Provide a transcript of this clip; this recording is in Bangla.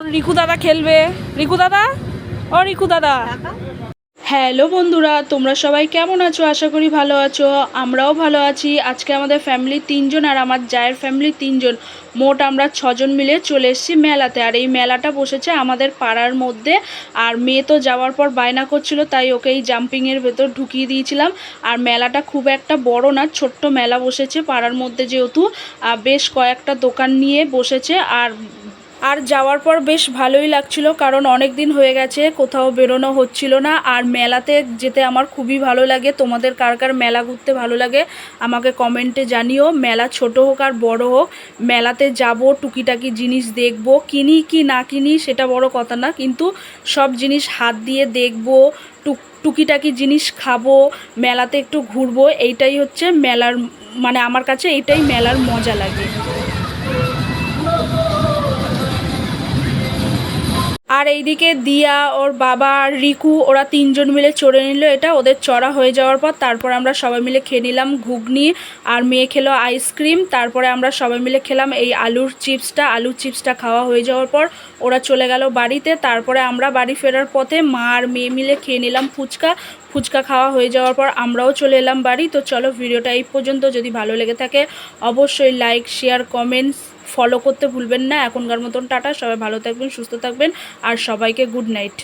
রিকু দাদা খেলবে। রিকু দাদা? ও রিকু দাদা। হ্যালো বন্ধুরা, তোমরা সবাই কেমন আছো? আশা করি ভালো আছো। আমরাও ভালো আছি। আজকে আমাদের ফ্যামিলি তিনজন আর আমার জায়ের ফ্যামিলি তিনজন। মোট আমরা ছজন মিলে চলে এসেছি মেলাতে। আর এই মেলাটা বসেছে আমাদের পাড়ার মধ্যে। আর মেয়ে তো যাওয়ার পর বায়না করছিল, তাই ওকে এই জাম্পিংয়ের ভেতর ঢুকিয়ে দিয়েছিলাম। আর মেলাটা খুব একটা বড় না, ছোট্ট মেলা বসেছে পাড়ার মধ্যে যেহেতু। বেশ কয়েকটা দোকান নিয়ে বসেছে। আর আর যাওয়ার পর বেশ ভালোই লাগছিল, কারণ অনেক দিন হয়ে গেছে, কোথাও বেরোনো হচ্ছিল না। আর মেলাতে যেতে আমার খুবই ভালো লাগে। তোমাদের কার কার মেলা ঘুরতে ভালো লাগে, আমাকে কমেন্টে জানিও। মেলা ছোট হোক আর বড় হোক, মেলাতে যাব, টুকিটাকি জিনিস দেখব, কিনি কি না কিনি সেটা বড় কথা না, কিন্তু সব জিনিস হাত দিয়ে দেখব, টুক, টুকিটাকি জিনিস খাব, মেলাতে একটু ঘুরবো, এইটাই হচ্ছে মেলার মানে আমার কাছে এইটাই মেলার মজা লাগে। আর এইদিকে দিয়া, ওর বাবা আর রিকু, ওরা তিনজন মিলে চড়ে নিল এটা। ওদের চড়া হয়ে যাওয়ার পর তারপরে আমরা সবাই মিলে খেয়ে নিলাম ঘুগনি আর মেয়ে খেলো আইসক্রিম। তারপরে আমরা সবাই মিলে খেলাম এই আলুর চিপসটা। আলুর চিপসটা খাওয়া হয়ে যাওয়ার পর ওরা চলে গেল বাড়িতে। তারপরে আমরা বাড়ি ফেরার পথে মা আর মেয়ে মিলে খেয়ে নিলাম ফুচকা। ফুচকা খাওয়া হয়ে যাওয়ার পর আমরাও চলে এলাম বাড়ি। তো চলো ভিডিওটা এই পর্যন্ত। যদি ভালো লেগে থাকে, অবশ্যই লাইক শেয়ার কমেন্টস ফলো করতে ভুলবেন না। এখনকার মতন টাটা, সবাই ভালো থাকবেন, সুস্থ থাকবেন, আর সবাইকে গুড নাইট